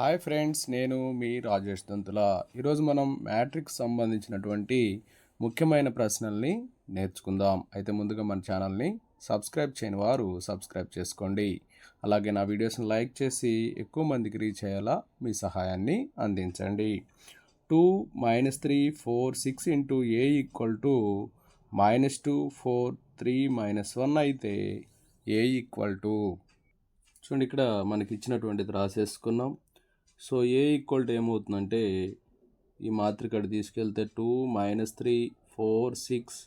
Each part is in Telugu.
హాయ్ ఫ్రెండ్స్ నేను మీ రాజేష్ దంతుల. ఈరోజు మనం మ్యాట్రిక్స్ సంబంధించినటువంటి ముఖ్యమైన ప్రశ్నల్ని నేర్చుకుందాం. అయితే ముందుగా మన ఛానల్ని సబ్స్క్రైబ్ చేయని వారు సబ్స్క్రైబ్ చేసుకోండి. అలాగే నా వీడియోస్ని లైక్ చేసి ఎక్కువ మందికి రీచ్ అయ్యేలా మీ సహాయాన్ని అందించండి. Two minus three four six into A equal to minus two four three minus one అయితే ఏ ఈక్వల్ టు. చూడండి ఇక్కడ మనకి ఇచ్చినటువంటిది రాసేసుకున్నాం. సో ఏ ఈక్వల్ టు ఏమవుతుందంటే ఈ మాత్రిక తీసుకెళ్తే two minus three four six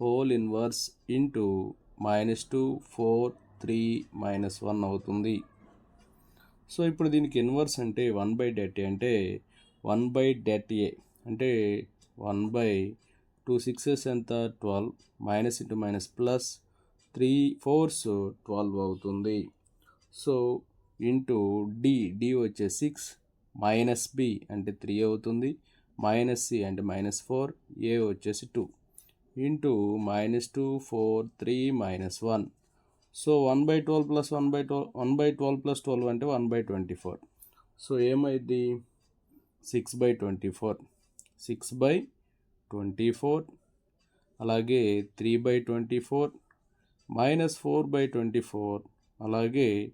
whole inverse into minus two four three minus one అవుతుంది. సో ఇప్పుడు దీనికి ఇన్వర్స్ అంటే వన్ బై డెట్ ఏ అంటే వన్ బై డెట్ ఏ. అంటే వన్ బై టూ సిక్సెస్ ఎంత? Twelve. Minus into minus plus three fours twelve అవుతుంది. సో ఇంటూ డి డి వచ్చే సిక్స్ మైనస్ బి అంటే త్రీ అవుతుంది మైనస్ సి అంటే మైనస్ ఫోర్ ఏ వచ్చేసి two. Into minus two four three minus one. So one by twelve plus one by twelve one by twelve plus twelve అంటే one by twenty four. So ఏమైంది six by twenty four. Six by twenty four. అలాగే three by twenty four minus four by twenty four. అలాగే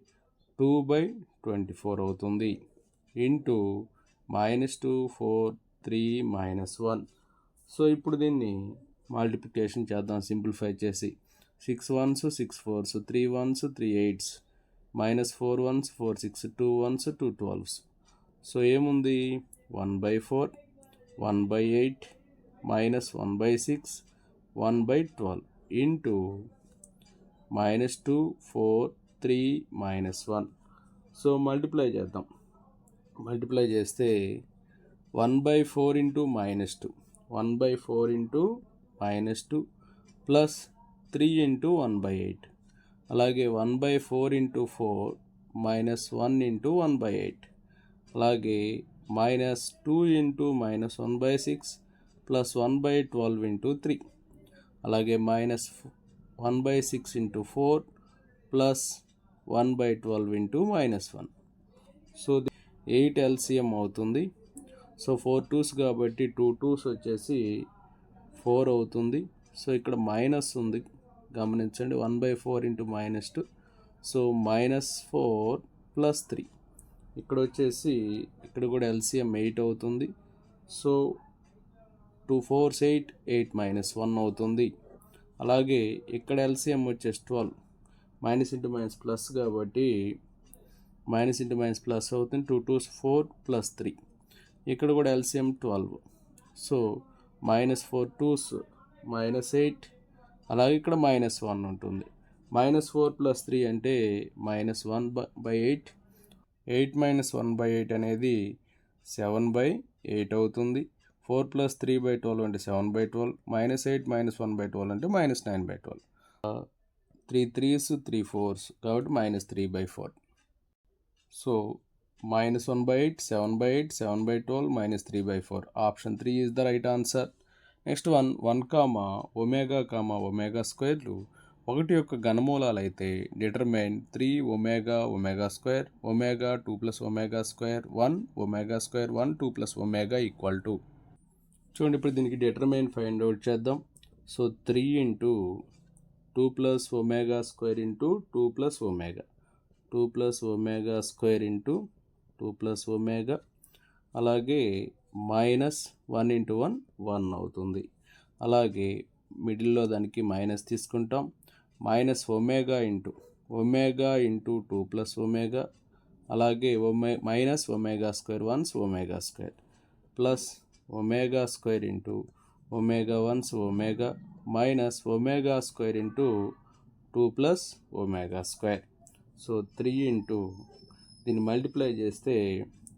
టూ బై ట్వంటీ ఫోర్ అవుతుంది. Into minus two four three minus one. So ఇప్పుడు దీన్ని మల్టిప్లికేషన్ చేద్దాం సింప్లిఫై చేసి. Six ones six fours three ones three eights. Minus four ones four six two ones two twelves. So ఏముంది? One by four one by eight minus one by six one by twelve. Into minus two four three minus one. So multiply చేద్దాం. మల్టిప్లై చేస్తే one by four into minus two. One by four into minus two plus three into one by eight. అలాగే one by four into four minus one into one by eight. అలాగే minus two into minus one by six plus one by twelve into three. అలాగే minus one by six into four plus one by twelve into minus one. So eight LCM అవుతుంది. సో ఫోర్ టూస్ కాబట్టి టూ టూస్ వచ్చేసి ఫోర్ అవుతుంది. సో ఇక్కడ మైనస్ ఉంది. గమనించండి one by four into minus two. So minus four plus three. ఇక్కడ వచ్చేసి ఇక్కడ కూడా ఎల్సిఎం ఎయిట్ అవుతుంది. So two fours eight eight minus one అవుతుంది. అలాగే ఇక్కడ ఎల్సిఎం వచ్చేసి twelve. Minus into minus plus కాబట్టి మైనస్ ఇంటూ మైనస్ ప్లస్ అవుతుంది. Two twos four plus three ఇక్కడ కూడా LCM twelve so minus four twos minus eight అలాగే ఇక్కడ మైనస్ వన్ ఉంటుంది. మైనస్ ఫోర్ ప్లస్ త్రీ అంటే minus one by eight eight minus one by eight అనేది సెవెన్ బై ఎయిట్ అవుతుంది. Four plus three by twelve అంటే seven by twelve minus eight minus one by twelve అంటే minus nine by twelve three threes three fours కాబట్టి minus three by four so minus one by eight seven by eight seven by twelve minus three by four option three is the right answer next one one comma omega comma omega స్క్వేర్లు ఒకటి యొక్క ఘనమూలాలు అయితే determinant three omega omega square omega two plus omega square one omega square one two plus omega equal to చూడండి ఇప్పుడు దీనికి డిటర్మైన్ ఫైండ్ అవుట్ చేద్దాం. So three into two plus omega square into two plus omega. Two plus omega square into two plus omega. అలాగే minus one into one one అవుతుంది. అలాగే మిడిల్లో దానికి మైనస్ తీసుకుంటాం. Minus omega into omega into two plus omega. అలాగే ఒమే minus omega square ones omega square. Plus omega square into omega ones omega. Minus omega square into two plus omega square so three into దీన్ని మల్టిప్లై చేస్తే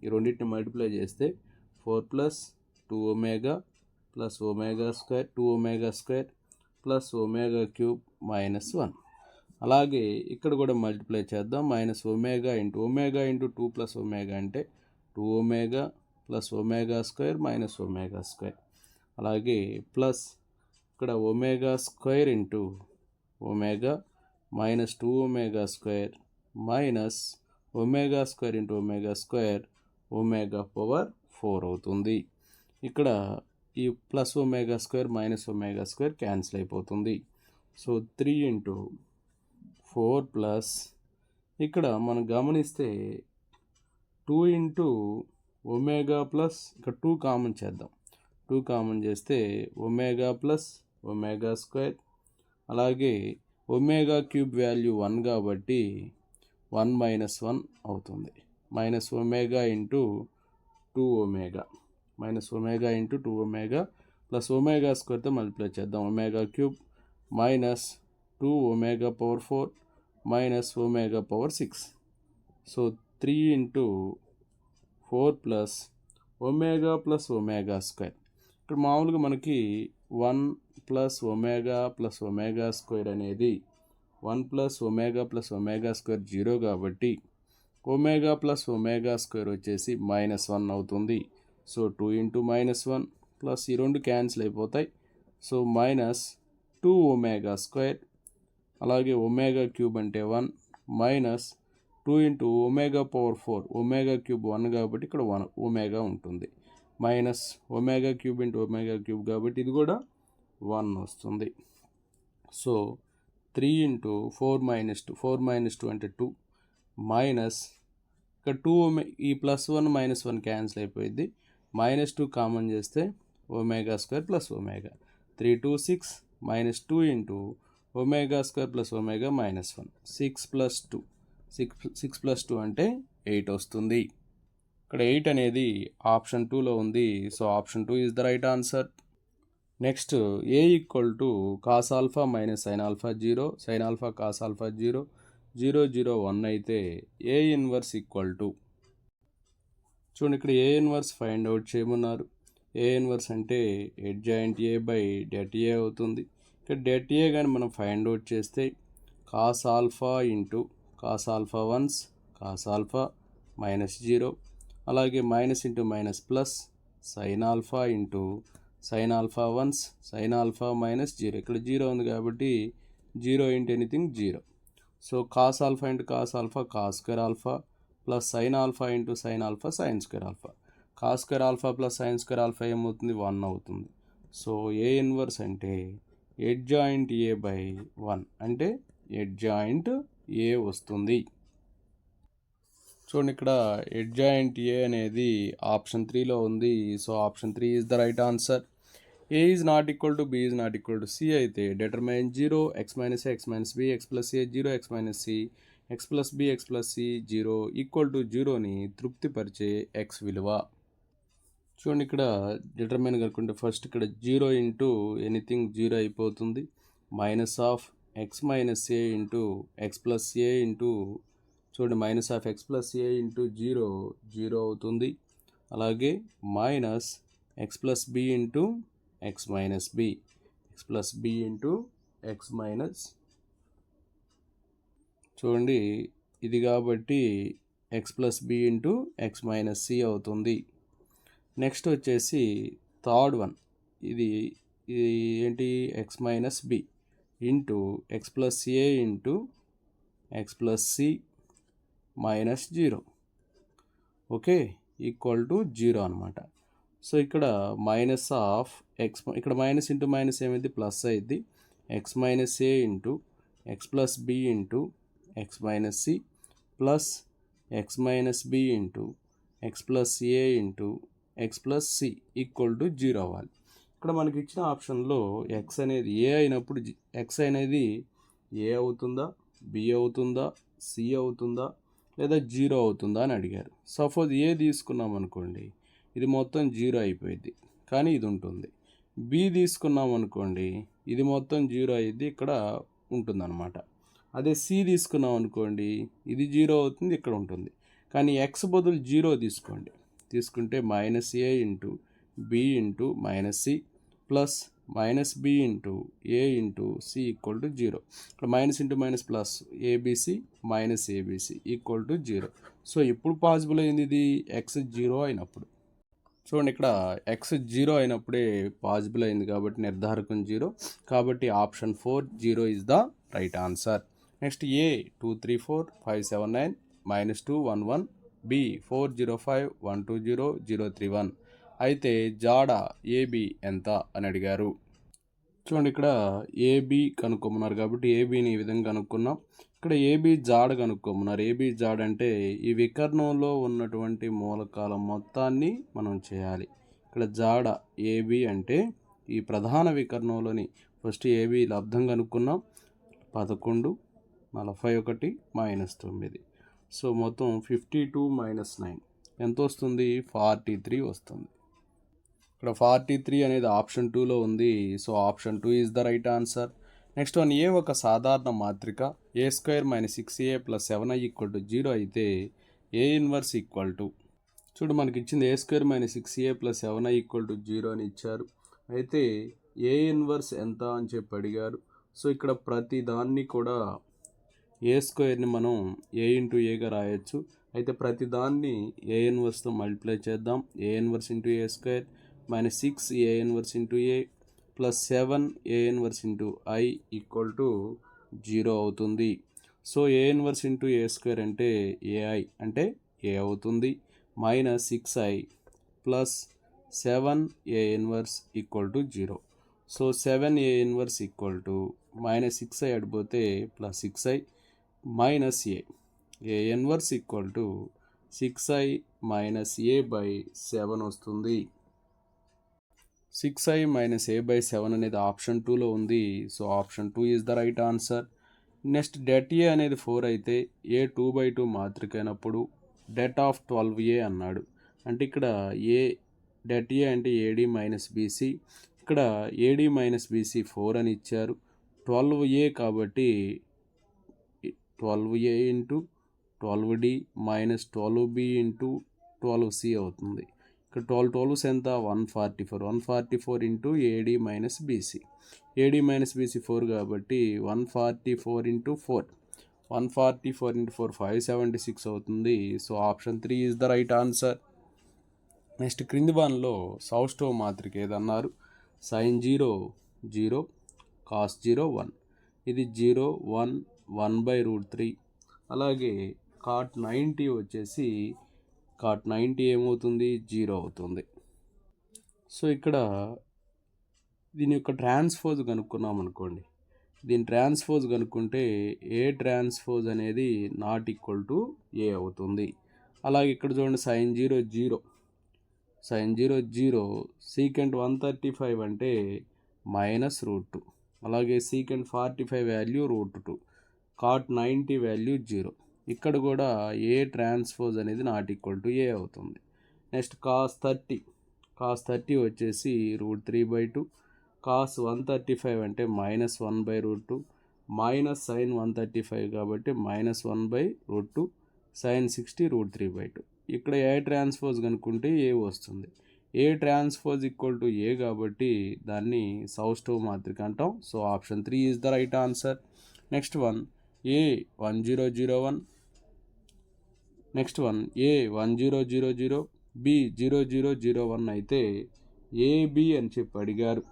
ఈ రెండింటిని మల్టిప్లై చేస్తే four plus two omega plus omega square two omega square plus omega cube minus one అలాగే ఇక్కడ కూడా మల్టిప్లై చేద్దాం. Minus omega into omega into two plus omega అంటే two omega plus omega square minus omega square అలాగే ప్లస్ ఇక్కడ omega square into omega minus two omega square minus omega square into omega square omega power four అవుతుంది. ఇక్కడ ఈ plus omega square minus omega square cancel అయిపోతుంది. So three into four plus ఇక్కడ మనం గమనిస్తే టూ ఇంటూ ఒమేగా ప్లస్ ఇక్కడ టూ కామన్ చేద్దాం. టూ కామన్ చేస్తే ఒమేగా ప్లస్ ఒమేగా స్క్వేర్. అలాగే ఒమేగా క్యూబ్ వాల్యూ వన్ కాబట్టి వన్ మైనస్ వన్ అవుతుంది. Minus omega into two omega. Minus omega into two omega plus omega స్క్వేర్తో multiply చేద్దాం. Omega cube minus two omega power four minus omega power six. So three into four plus omega plus omega square. ఇక్కడ మామూలుగా మనకి one plus omega plus omega square అనేది one plus omega plus omega square zero కాబట్టి ఒమేగా ప్లస్ ఒమేగా స్క్వేర్ వచ్చేసి మైనస్ వన్ అవుతుంది. So two into minus one plus ఈ రెండు క్యాన్సిల్ అయిపోతాయి. So minus two omega square అలాగే ఒమేగా క్యూబ్ అంటే one minus two into omega power four omega cube one కాబట్టి ఇక్కడ వన్ ఒమేగా ఉంటుంది. Minus omega cube into omega cube కాబట్టి ఇది కూడా వన్ వస్తుంది. So three into four minus two four minus two అంటే టూ మైనస్ ఇక్కడ టూ ఈ plus one minus one cancel అయిపోయింది మైనస్ టూ కామన్ చేస్తే omega square plus omega. Three two six minus two into omega square plus omega minus one. Six plus two six six plus two అంటే ఎయిట్ వస్తుంది. ఇక్కడ ఎయిట్ అనేది ఆప్షన్ టూలో ఉంది. So option two is the right answer. Next A equal to cos alpha minus sine alpha zero sine alpha cos alpha zero zero zero one అయితే ఏ ఇన్వర్స్ ఈక్వల్ టు. చూడండి ఇక్కడ ఏ ఇన్వర్స్ ఫైండ్ అవుట్ చేయమన్నారు. ఏ ఇన్వర్స్ అంటే adjoint A by det A అవుతుంది. ఇక్కడ డెట్ ఏ కానీ మనం ఫైండ్ అవుట్ చేస్తే cos alpha into cos alpha ones cos alpha minus zero అలాగే minus into minus plus sine alpha into sine alpha ones sine alpha minus zero ఇక్కడ జీరో ఉంది కాబట్టి zero into anything zero so cos alpha into cos alpha cos square alpha plus sine alpha into sine alpha sine square alpha cos square alpha plus sine square alpha ఏమవుతుంది? వన్ అవుతుంది. సో ఏ ఇన్వర్స్ అంటే adjoint A by one అంటే ఎడ్ జాయింట్ ఏ వస్తుంది. చూడండి ఇక్కడ ఎడ్ జాయింట్ ఏ అనేది ఆప్షన్ త్రీలో ఉంది. So option three is the right answer. A is not equal to B is not equal to C అయితే determine zero X minus X minus B X plus A zero X minus C X plus B X plus C zero equal to జీరోని తృప్తిపరిచే ఎక్స్ విలువ. చూడండి ఇక్కడ డిటర్మైన్ కనుక్కుంటే ఫస్ట్ ఇక్కడ జీరో ఇంటూ ఎనీథింగ్ జీరో అయిపోతుంది. Minus of x minus A into x plus A into చూడండి minus of X plus A into zero zero అవుతుంది. అలాగే minus X plus B into X minus B X plus B into X minus చూడండి ఇది కాబట్టి X plus B into X minus C అవుతుంది. నెక్స్ట్ వచ్చేసి థర్డ్ వన్. ఇది ఇది ఏంటి? X minus B into X plus A into x plus C minus zero. Okay equal to zero అనమాట సో ఇక్కడ మైనస్ ఆఫ్ ఎక్స్ ఇక్కడ మైనస్ ఇంటూ మైనస్ ఏమైంది? ప్లస్ అయింది. X minus A into X plus B into X minus C plus X minus B into X plus A into X plus C equal to zero అవ్వాలి. ఇక్కడ మనకి ఇచ్చిన ఆప్షన్లో ఎక్స్ అనేది ఏ అయినప్పుడు ఎక్స్ అనేది ఏ అవుతుందా? బి అవుతుందా? సి అవుతుందా? లేదా జీరో అవుతుందా అని అడిగారు. సపోజ్ ఏ తీసుకున్నాం అనుకోండి ఇది మొత్తం జీరో అయిపోయింది కానీ ఇది ఉంటుంది. బి తీసుకున్నాం అనుకోండి ఇది మొత్తం జీరో అయ్యింది ఇక్కడ ఉంటుందన్నమాట. అదే సి తీసుకున్నాం అనుకోండి ఇది జీరో అవుతుంది ఇక్కడ ఉంటుంది. కానీ ఎక్స్ బదులు జీరో తీసుకోండి. తీసుకుంటే minus A into B into minus C plus minus B into A into C equal to zero. ఇక్కడ minus into minus plus ABC minus ABC equal to zero. So ఇప్పుడు పాసిబుల్ అయింది ఇది? ఎక్స్ జీరో అయినప్పుడు. చూడండి ఇక్కడ ఎక్స్ జీరో అయినప్పుడే పాసిబుల్ అయింది కాబట్టి నిర్ధారకం జీరో. కాబట్టి option four zero is the right answer. Next A two three four five seven nine minus two one one B four zero five one two zero zero three one. అయితే జాడ ఏబి ఎంత అని అడిగారు. చూడండి ఇక్కడ ఏబి కనుక్కోమన్నారు కాబట్టి ఏబిని ఈ విధంగా కనుక్కున్నాం. ఇక్కడ ఏబి జాడ కనుక్కోమన్నారు. ఏబి జాడ అంటే ఈ వికర్ణంలో ఉన్నటువంటి మూలకాల మొత్తాన్ని మనం చేయాలి. ఇక్కడ జాడ ఏబి అంటే ఈ ప్రధాన వికర్ణంలోని ఫస్ట్ ఏబి లబ్ధం కనుక్కున్నాం. పదకొండు నలభై ఒకటి మైనస్ తొమ్మిది. సో మొత్తం ఫిఫ్టీ టూ మైనస్ నైన్. ఎంత వస్తుంది? ఫార్టీ త్రీ వస్తుంది. ఇక్కడ ఫార్టీ త్రీ అనేది ఆప్షన్ టూలో ఉంది. So option two is the right answer. Next one A ఒక సాధారణ మాత్రిక A square minus six A plus seven I equal to zero అయితే ఏ ఇన్వర్స్ ఈక్వల్ టు? చూడు మనకి ఇచ్చింది A square minus six A plus seven I equal to zero అని ఇచ్చారు. అయితే ఏ ఇన్వర్స్ ఎంత అని చెప్పి అడిగారు. సో ఇక్కడ ప్రతి దాన్ని కూడా ఏ స్క్వేర్ని మనం ఏ ఇంటూ ఏగా రాయొచ్చు. అయితే ప్రతి దాన్ని ఏ ఇన్వర్స్తో మల్టిప్లై చేద్దాం. A inverse into A square? Minus six A inverse into A plus seven A inverse into I equal to zero అవుతుంది. So A inverse into A square అంటే ఏఐ అంటే ఏ అవుతుంది. Minus six I plus seven A inverse equal to zero so seven A inverse equal to minus six I అడిపోతే plus six I minus A A inverse equal to six I minus A by seven వస్తుంది. Six I minus A by seven అనేది ఆప్షన్ టూలో ఉంది. So option two is the right answer next det A అనేది ఫోర్ అయితే ఏ టూ బై టూ మాత్రిక అయినప్పుడు డెట్ ఆఫ్ ట్వెల్వ్ ఏ అన్నాడు. అంటే ఇక్కడ ఏ డెట్ ఏ అంటే ఏడి మైనస్ బీసీ ఇక్కడ ఏడి మైనస్ బీసీ ఫోర్ అని ఇచ్చారు. ట్వెల్వ్ ఏ కాబట్టి twelve A into twelve D minus twelve B into twelve C అవుతుంది. ఇక్కడ ట్వెల్వ్ ట్వెల్వ్స్ ఎంత? One forty four one forty four into AD minus BC AD minus BC four కాబట్టి one forty four into four one forty four into four five seventy six అవుతుంది. So option three is the right answer next క్రింది సౌత్ సౌస్టో మాత్రిక ఏదన్నారు? Sine zero zero cos zero one ఇది zero one one by root three అలాగే కాట్ నైంటీ వచ్చేసి కాట్ నైంటీ ఏమవుతుంది? జీరో అవుతుంది. సో ఇక్కడ దీని యొక్క ట్రాన్స్ఫోజ్ కనుక్కున్నాం అనుకోండి. దీని ట్రాన్స్ఫోజ్ కనుక్కుంటే ఏ ట్రాన్స్ఫోజ్ అనేది నాట్ ఈక్వల్ టు ఏ అవుతుంది? అలాగే ఇక్కడ చూడండి sine zero zero. Sine zero zero secant one thirty five అంటే మైనస్ రూట్ టూ. అలాగే secant forty five value root two. Cot ninety value zero. ఇక్కడ కూడా ఏ ట్రాన్స్ఫోజ్ అనేది నాట్ ఈక్వల్ టు ఏ అవుతుంది. Next cos thirty cos thirty వచ్చేసి root three by two cos one thirty five అంటే minus one by root two minus sine one thirty five కాబట్టి minus one by root two sine sixty root three by two ఇక్కడ ఏ ట్రాన్స్ఫోజ్ కనుక్కుంటే ఏ వస్తుంది. A transpose equal to A కాబట్టి దాన్ని సౌస్టో మాత్రిక అంటాం. So option three is the right answer next one A one zero zero one next one. A one zero zero zero B zero zero zero one అయితే ఏబి అని చెప్పి అడిగారు.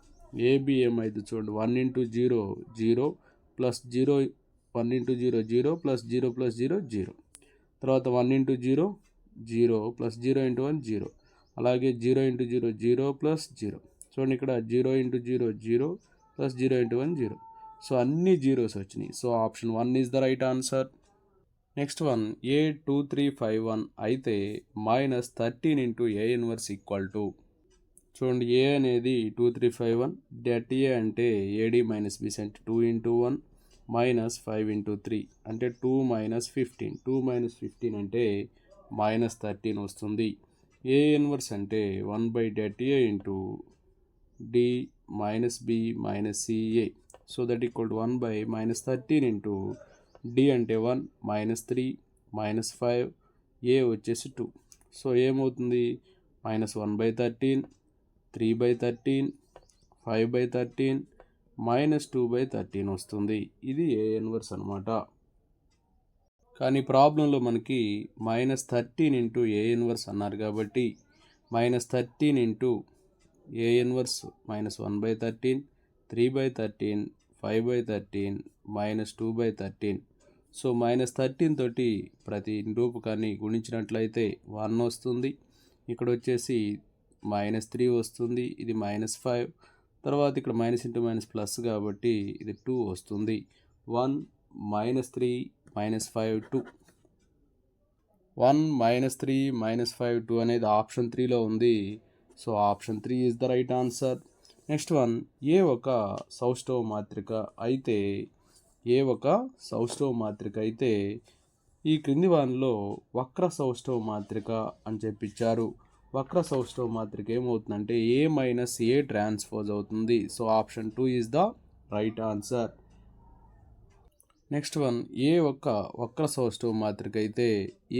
ఏబి ఏమైతే చూడండి one into zero zero plus zero one into zero zero plus zero plus zero zero. తర్వాత one into zero zero plus zero into one zero. అలాగే zero into zero zero plus zero. చూడండి ఇక్కడ zero into zero zero plus zero into one zero. So అన్ని జీరోస్ వచ్చినాయి. So option one is the right answer. Next one A two three five one అయితే minus thirteen into A inverse equal to చూడండి ఏ అనేది two three five one det A అంటే AD minus B cent two into one minus five into three అంటే two minus fifteen two minus fifteen అంటే మైనస్ థర్టీన్ వస్తుంది. ఏ ఇన్వర్స్ అంటే one by det A into D minus B minus CA so that equal to one by minus thirteen into D అంటే one minus three minus five A వచ్చేసి టూ సో ఏమవుతుంది? Minus one by thirteen three by thirteen five by thirteen minus two by thirteen వస్తుంది. ఇది ఏ ఇన్వర్స్ అనమాట కానీ ప్రాబ్లంలో మనకి minus thirteen into A inverse అన్నారు కాబట్టి minus thirteen into A inverse minus one by thirteen three by thirteen five by thirteen minus two by thirteen so minus thirteen తోటి ప్రతి రూపకాన్ని గుణించినట్లయితే వన్ వస్తుంది. ఇక్కడ వచ్చేసి మైనస్ త్రీ వస్తుంది ఇది మైనస్ ఫైవ్. తర్వాత ఇక్కడ మైనస్ ఇంటూ మైనస్ ప్లస్ కాబట్టి ఇది టూ వస్తుంది. One minus three minus five two. One minus three minus five two అనేది ఆప్షన్ త్రీలో ఉంది. So option three is the right answer. Next one A ఒక సౌష్టవ మాత్రిక అయితే ఏ ఒక సౌష్ఠవ మాత్రిక అయితే ఈ క్రింది వానిలో వక్ర సౌష్ఠవ మాత్రిక అని చెప్పించారు. వక్ర సౌష్ఠవ మాత్రిక ఏమవుతుందంటే ఏ మైనస్ ఏ ట్రాన్స్పోజ్ అవుతుంది? So option two is the right answer. Next one A ఒక్క వక్ర సౌష్ఠవ మాత్రిక అయితే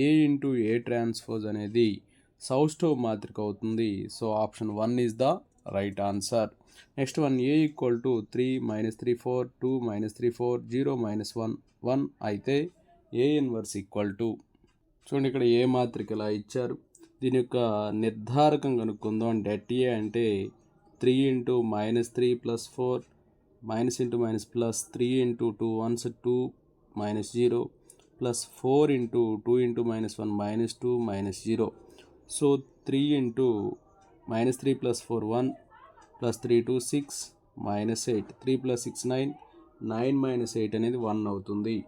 ఏ ఇంటూ ఏ ట్రాన్స్పోజ్ అనేది సౌష్ఠవ మాత్రిక అవుతుంది? So option one is the right answer. Next one A equal to three minus three four two minus three four zero minus one one అయితే ఏ ఇన్వర్స్ ఈక్వల్ టు? చూడండి ఇక్కడ ఏ మాత్రిక ఇలా ఇచ్చారు. దీని యొక్క నిర్ధారకం కనుక్కుందాం. అంటే ఏ అంటే three into minus three plus four minus into minus plus three into two once two minus zero plus four into two into minus one minus two minus zero. So three into minus three plus four one plus three two six minus eight. Three plus six nine. Nine minus eight అనేది వన్ అవుతుంది.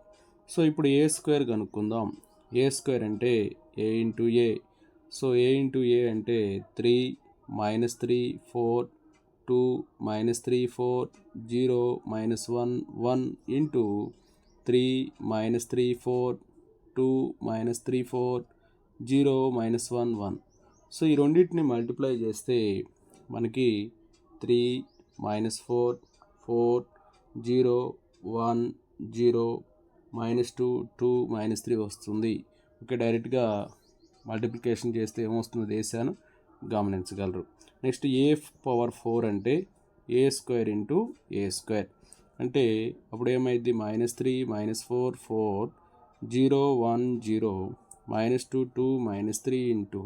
సో ఇప్పుడు ఏ స్క్వేర్ కనుక్కుందాం. ఏ స్క్వేర్ అంటే A into A. So A into A అంటే three minus three four. Two minus three four. Zero minus one. One into three minus three four. Two minus three four. Zero minus one one. So ఈ రెండింటిని మల్టిప్లై చేస్తే మనకి three minus four four zero one zero minus two two minus three వస్తుంది. ఓకే డైరెక్ట్గా మల్టిప్లికేషన్ చేస్తే ఏమొస్తుందో వేసాను గమనించగలరు. నెక్స్ట్ ఏ పవర్ ఫోర్ అంటే A square into A square. అంటే అప్పుడు ఏమైంది minus three minus four four zero one zero minus two two minus three into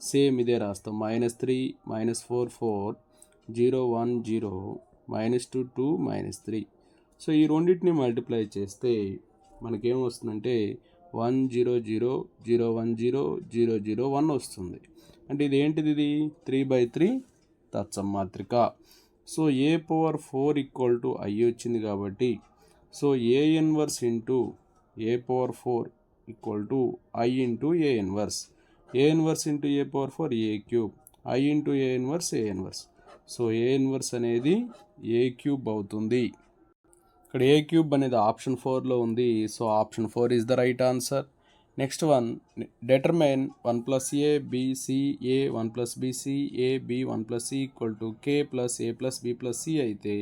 same ఇదే రాస్తాం. Minus three minus four four zero one zero minus two two minus three so ఈ రెండింటిని మల్టిప్లై చేస్తే మనకేం వస్తుందంటే one zero zero zero one zero zero zero one వస్తుంది. అంటే ఇది ఏంటిది ఇది? త్రీ బై త్రీ తత్సం మాత్రిక. So A power four equal to I వచ్చింది కాబట్టి so A inverse into A power four equal to I into A inverse A inverse into A power four A cube I into A inverse A inverse so A inverse అనేది ఏ క్యూబ్ అవుతుంది? ఇక్కడ ఏ క్యూబ్ అనేది ఆప్షన్ ఫోర్లో ఉంది. So option four is the right answer. Next one determine one plus A BCA A one plus BC A B one plus C equal to K plus A plus B plus C అయితే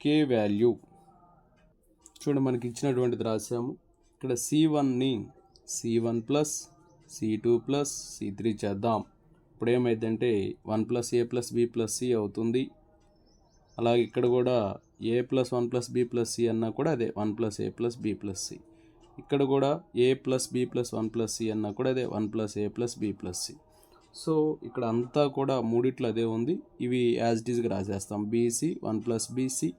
కే వాల్యూ. చూడండి మనకి ఇచ్చినటువంటిది రాసాము ఇక్కడ సి వన్ని C one plus C two plus C three చేద్దాం. ఇప్పుడు ఏమైందంటే one plus A plus B plus C అవుతుంది. అలాగే ఇక్కడ కూడా A plus one plus B plus C అన్నా కూడా అదే one plus A plus B plus C. ఇక్కడ కూడా A plus B plus one plus C అన్నా కూడా అదే one plus A plus B plus C. So ఇక్కడ అంతా కూడా మూడిట్లో అదే ఉంది. ఇవి యాజ్ డీజ్గా రాసేస్తాం. బీసీ వన్ ప్లస్ బీసీ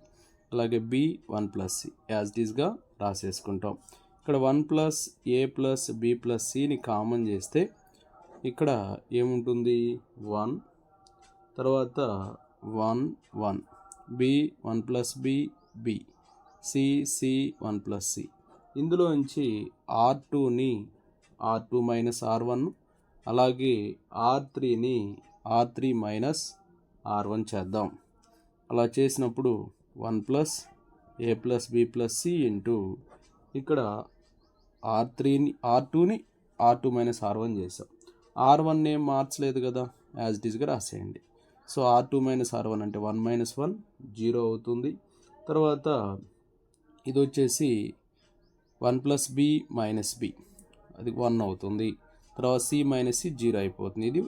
అలాగే B one plus C. As డీజ్గా రాసేసుకుంటాం. ఇక్కడ one plus A plus B plus సిని కామన్ చేస్తే ఇక్కడ ఏముంటుంది? వన్. తర్వాత one one. B one plus B B. C C one plus C. ఇందులో నుంచి ఆర్ టూని R two minus R one. అలాగే ఆర్ త్రీని R three minus R one చేద్దాం. అలా చేసినప్పుడు one plus A plus B plus C into ఇక్కడ ఆర్ త్రీని ఆర్ టూని R two minus R one చేసాం. ఆర్ వన్ ఏం మార్చలేదు కదా యాజ్ ఇట్ ఈస్గా రాసేయండి. So R two minus R one అంటే వన్ మైనస్ వన్ జీరో అవుతుంది. తర్వాత ఇది వచ్చేసి one plus B minus B అది వన్ అవుతుంది. తర్వాత సి మైనస్ సి జీరో అయిపోతుంది. ఇది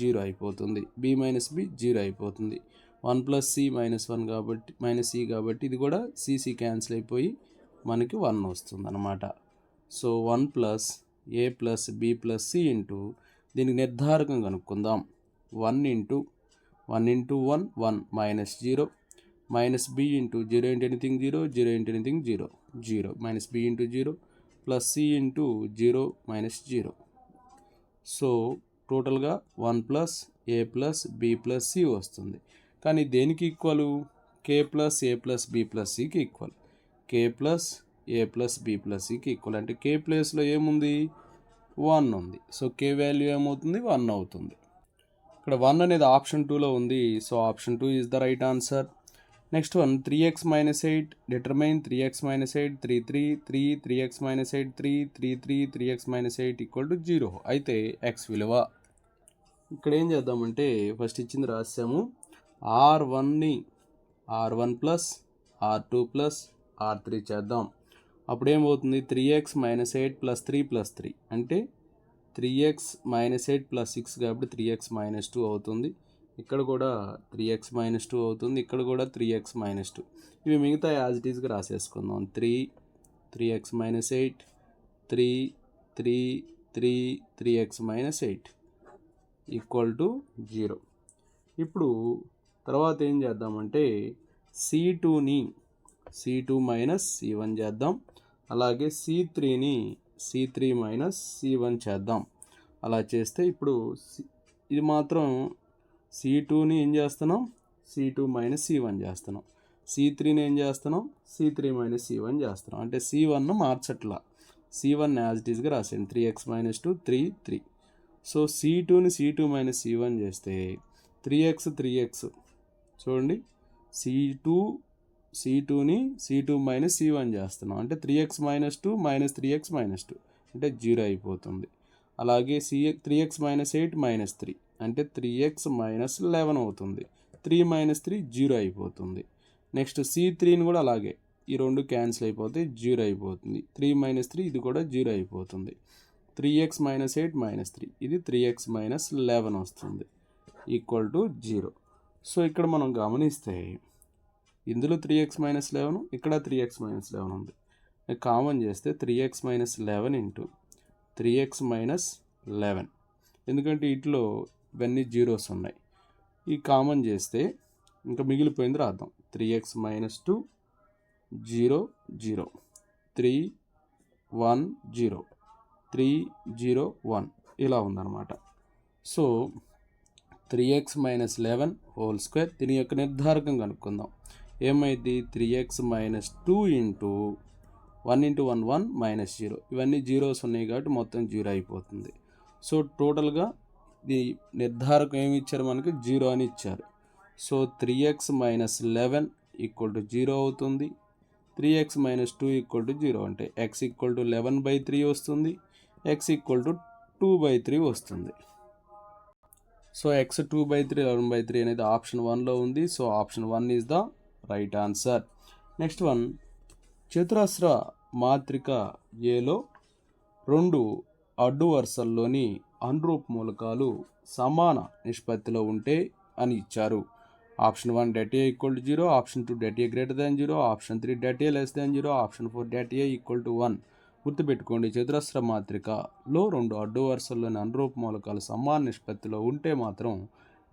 జీరో అయిపోతుంది. బి మైనస్ బి జీరో అయిపోతుంది. One plus C minus one కాబట్టి మైనస్ సి కాబట్టి ఇది కూడా సిసి క్యాన్సిల్ అయిపోయి మనకి వన్ వస్తుంది అనమాట so one plus A plus B plus C into దీనికి నిర్ధారకం కనుక్కుందాం. One into one into one one minus zero minus B into zero into anything zero zero into anything zero zero minus B into zero plus C into zero minus zero. So టోటల్గా one plus A plus B plus C వస్తుంది. కానీ దేనికి equal? K plus A plus B plus సికి equal. K plus A plus B plus సికి ఈక్వల్. అంటే కే ప్లేస్లో ఏముంది? వన్ ఉంది. సో కే వాల్యూ ఏమవుతుంది? వన్ అవుతుంది. ఇక్కడ వన్ అనేది ఆప్షన్ టూలో ఉంది. So option two is the right answer next one three X minus eight determine three X minus eight three three three three X minus eight three three three three X minus eight equal to zero అయితే ఎక్స్ విలువ. ఇక్కడ ఏం చేద్దామంటే ఫస్ట్ ఇచ్చింది రాసాము ఆర్ వన్ని R one plus R two plus R three చేద్దాం. అప్పుడు ఏమవుతుంది three X minus eight plus three plus three అంటే three X minus eight plus six కాబట్టి త్రీ ఎక్స్ మైనస్ టూ అవుతుంది. ఇక్కడ కూడా త్రీ ఎక్స్ మైనస్ టూ అవుతుంది. ఇక్కడ కూడా త్రీ ఎక్స్ మైనస్ టూ ఇవి మిగతా యాజ్ ఇట్ ఈస్గా రాసేసుకుందాం. Three three X minus eight three three three three X minus eight equal to zero ఇప్పుడు తర్వాత ఏం చేద్దామంటే సి టూని C two minus C one చేద్దాం. అలాగే సి త్రీని C three minus C one చేద్దాం. అలా చేస్తే ఇప్పుడు సి- ఇది మాత్రం సి టూని ఏం చేస్తున్నాం? C two minus C one చేస్తున్నాం. సి త్రీని ఏం చేస్తున్నాం? C three minus C one చేస్తున్నాం. అంటే సి వన్ను మార్చట్లా. సి వన్ యాజ్ ఇట్ ఈస్గా రాసాను three X minus two three three so C టూని C two minus C one చేస్తే త్రీ ఎక్స్ త్రీ ఎక్స్ చూడండి. సి టూ సి టూని C two minus C one చేస్తున్నాం. అంటే three X minus two minus three X minus two అంటే జీరో అయిపోతుంది. అలాగే C three X minus eight minus three అంటే త్రీ ఎక్స్ మైనస్ లెవెన్ అవుతుంది. త్రీ మైనస్ త్రీ జీరో అయిపోతుంది. నెక్స్ట్ సి త్రీని కూడా అలాగే. ఈ రెండు క్యాన్సిల్ అయిపోతే జీరో అయిపోతుంది. త్రీ మైనస్ త్రీ ఇది కూడా జీరో అయిపోతుంది. Three x minus eight minus three ఇది త్రీ ఎక్స్ మైనస్ లెవెన్ వస్తుంది. ఈక్వల్ టు జీరో సో ఇక్కడ మనం గమనిస్తే ఇందులో త్రీ ఎక్స్ మైనస్ లెవెన్ ఇక్కడ త్రీ ఎక్స్ మైనస్ లెవెన్ ఉంది. కామన్ చేస్తే three x minus eleven into three x minus eleven ఎందుకంటే ఇట్లో ఇవన్నీ జీరోస్ ఉన్నాయి. ఈ కామన్ చేస్తే ఇంకా మిగిలిపోయింది రాద్దాం. Three x minus two zero zero three one zero three zero one ఇలా ఉందన్నమాట. So three x minus eleven whole square దీని యొక్క నిర్ధారకం కనుక్కుందాం. ఏమైంది? Three x minus two into one into one one minus zero ఇవన్నీ జీరోస్ ఉన్నాయి కాబట్టి మొత్తం జీరో అయిపోతుంది. సో టోటల్గా ఇది నిర్ధారకం ఏమి ఇచ్చారు మనకి? జీరో అని ఇచ్చారు. So three x minus eleven equal to zero అవుతుంది. Three x minus two equal to zero అంటే x equal to eleven by three వస్తుంది. X equal to two by three వస్తుంది. So x two by three eleven by three అనేది ఆప్షన్ వన్లో ఉంది. So option one is the right answer. Next one చతురస్ర మాత్రిక ఏలో రెండు అడ్డు వరుసల్లోని అనురూప్ మూలకాలు సమాన నిష్పత్తిలో ఉంటే అని ఇచ్చారు. Option one det A equal to zero option two det A greater than zero option three det A less than zero option four det A equal to one. గుర్తుపెట్టుకోండి చతురస్ర మాత్రికలో రెండు అడ్డు వరుసల్లోని అనురూప మూలకాలు సమాన నిష్పత్తిలో ఉంటే మాత్రం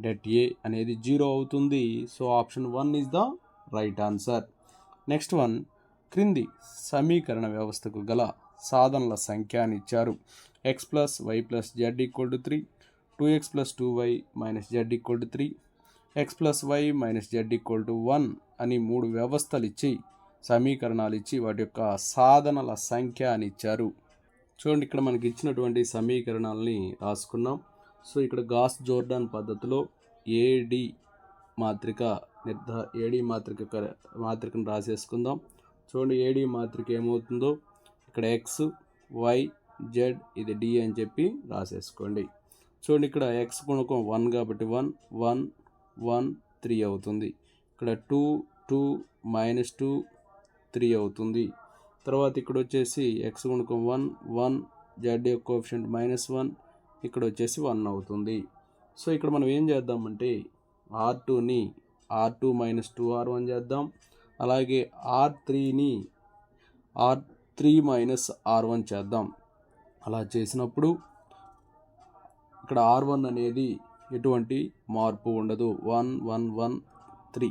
డెట్ ఏ అనేది జీరో అవుతుంది. So option one is the right answer. Next one క్రింది సమీకరణ వ్యవస్థకు గల సాధనల సంఖ్య అని ఇచ్చారు. X plus y plus z equal to three two x plus two y minus z equal to three x plus y minus z equal to one అని మూడు వ్యవస్థలు ఇచ్చి సమీకరణాలు ఇచ్చి వాటి యొక్క సాధనల సంఖ్య అని ఇచ్చారు. చూడండి ఇక్కడ మనకి ఇచ్చినటువంటి సమీకరణాలని రాసుకున్నాం. సో ఇక్కడ గాస్ జోర్డాన్ పద్ధతిలో ఏడి మాత్రిక నిర్ధా ఏడీ మాత్రిక మాత్రికను రాసేసుకుందాం. చూడండి ఏడీ మాత్రిక ఏమవుతుందో? ఇక్కడ ఎక్స్ వై జెడ్ ఇది డి అని చెప్పి రాసేసుకోండి. చూడండి ఇక్కడ ఎక్స్ గుణకం వన్ కాబట్టి వన్ వన్ వన్ త్రీ అవుతుంది. ఇక్కడ two two minus two three అవుతుంది. తర్వాత ఇక్కడ వచ్చేసి ఎక్స్ గుణకం వన్ వన్ జెడ్ యొక్క కోఫిషియంట్ మైనస్ వన్ ఇక్కడ వచ్చేసి వన్ అవుతుంది. సో ఇక్కడ మనం ఏం చేద్దామంటే ఆర్ టూని R two minus two R one చేద్దాం. అలాగే ఆర్ త్రీని R three minus R one చేద్దాం. అలా చేసినప్పుడు ఇక్కడ ఆర్ వన్ అనేది ఎటువంటి మార్పు ఉండదు. One one one three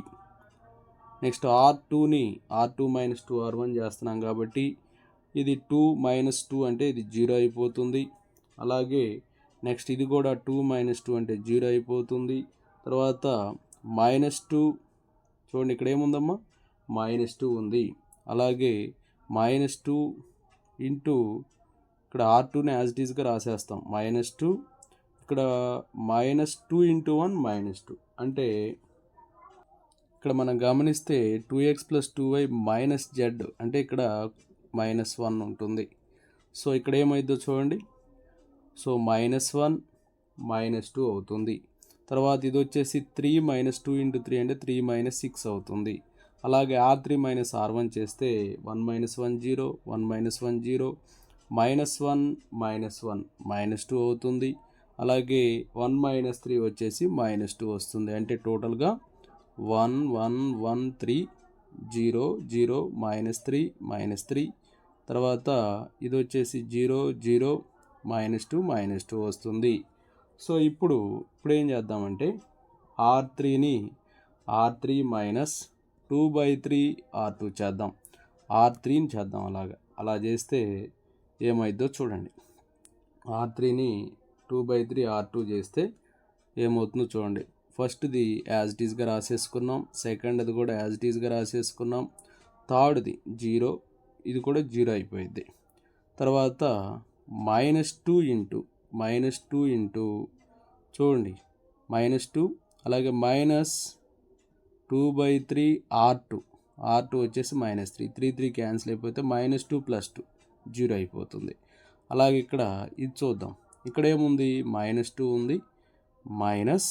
next R టూని R two minus two R one చేస్తున్నాం కాబట్టి ఇది టూ మైనస్ టూ అంటే ఇది జీరో అయిపోతుంది. అలాగే నెక్స్ట్ ఇది కూడా టూ మైనస్ టూ అంటే జీరో అయిపోతుంది. తర్వాత మైనస్ టూ. చూడండి ఇక్కడ ఏముందమ్మా? మైనస్ టూ ఉంది. అలాగే మైనస్ టూ ఇంటూ ఇక్కడ ఆర్ టూని యాజ్ ఇట్ ఈస్గా రాసేస్తాం. మైనస్ టూ ఇక్కడ minus two into one minus two. అంటే ఇక్కడ మనం గమనిస్తే two x plus two y minus z. అంటే ఇక్కడ మైనస్ వన్ ఉంటుంది. సో ఇక్కడ ఏమైందో చూడండి. So minus one minus two అవుతుంది. తర్వాత ఇది వచ్చేసి three minus two into three అంటే త్రీ మైనస్ సిక్స్ అవుతుంది. అలాగే R three minus R one చేస్తే one minus one zero one minus one zero minus one minus one minus two అవుతుంది. అలాగే వన్ మైనస్ త్రీ వచ్చేసి మైనస్ టూ వస్తుంది. అంటే టోటల్గా one one one three zero zero minus three minus three. తర్వాత ఇది వచ్చేసి zero zero minus two minus two వస్తుంది. సో ఇప్పుడు ఇప్పుడు ఏం చేద్దామంటే ఆర్ త్రీని R three minus two by three R two చేద్దాం. ఆర్ త్రీని చేద్దాం అలాగా. అలా చేస్తే ఏమైద్దో చూడండి. ఆర్ త్రీని two by three R two చేస్తే ఏమవుతుందో చూడండి. ఫస్ట్ది యాజ్ ఇట్ ఈస్గా రాసేసుకున్నాం. సెకండ్ది కూడా యాజ్ ఇట్ ఈస్గా రాసేసుకున్నాం. థర్డ్ది జీరో ఇది కూడా జీరో అయిపోయింది తర్వాత minus two into minus two into చూడండి. మైనస్ టూ అలాగే minus two by three R two. R two వచ్చేసి minus three. Three three cancel అయిపోతే minus two plus two zero అయిపోతుంది. అలాగే ఇక్కడ ఇది చూద్దాం. ఇక్కడ ఏముంది? మైనస్ టూ ఉంది. Minus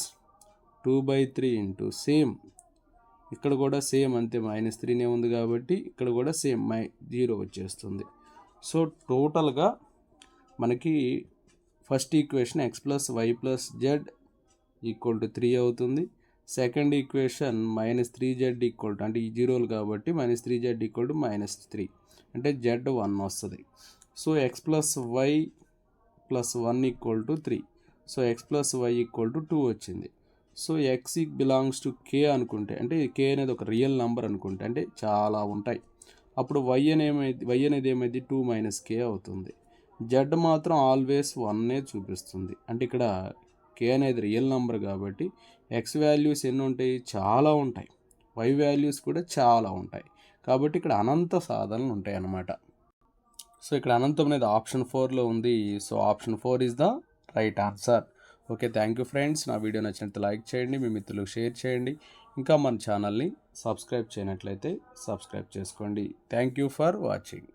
two by three into same. ఇక్కడ కూడా సేమ్ అంతే. మైనస్ త్రీనే ఉంది కాబట్టి ఇక్కడ కూడా సేమ్ మై జీరో వచ్చేస్తుంది. సో టోటల్గా మనకి first equation x plus y plus z equal to three అవుతుంది. Second equation minus three z equal to అంటే ఈ జీరోలు కాబట్టి minus three z equal to minus three అంటే జెడ్ వన్ వస్తుంది. So x plus y plus one equal to three so x plus y equal to two వచ్చింది. So x belongs to k అనుకుంటే అంటే కే అనేది ఒక రియల్ నెంబర్ అనుకుంటే అంటే చాలా ఉంటాయి. అప్పుడు వై అనేది వై అనేది ఏమైంది టూ మైనస్ కే అవుతుంది. జెడ్ మాత్రం ఆల్వేస్ వన్నే చూపిస్తుంది. అంటే ఇక్కడ కే అనేది రియల్ నెంబర్ కాబట్టి ఎక్స్ వాల్యూస్ ఎన్ని ఉంటాయి? చాలా ఉంటాయి. వై వాల్యూస్ కూడా చాలా ఉంటాయి. కాబట్టి ఇక్కడ అనంత సాధనలు ఉంటాయి అన్నమాట. సో ఇక్కడ అనంతం అనేది ఆప్షన్ ఫోర్లో ఉంది. So option four is the right answer. Okay thank you friends. నా వీడియో నచ్చినట్టు లైక్ చేయండి మీ మిత్రులకు షేర్ చేయండి. ఇంకా మన ఛానల్ని సబ్స్క్రైబ్ చేయనట్లయితే సబ్స్క్రైబ్ చేసుకోండి. Thank you for watching.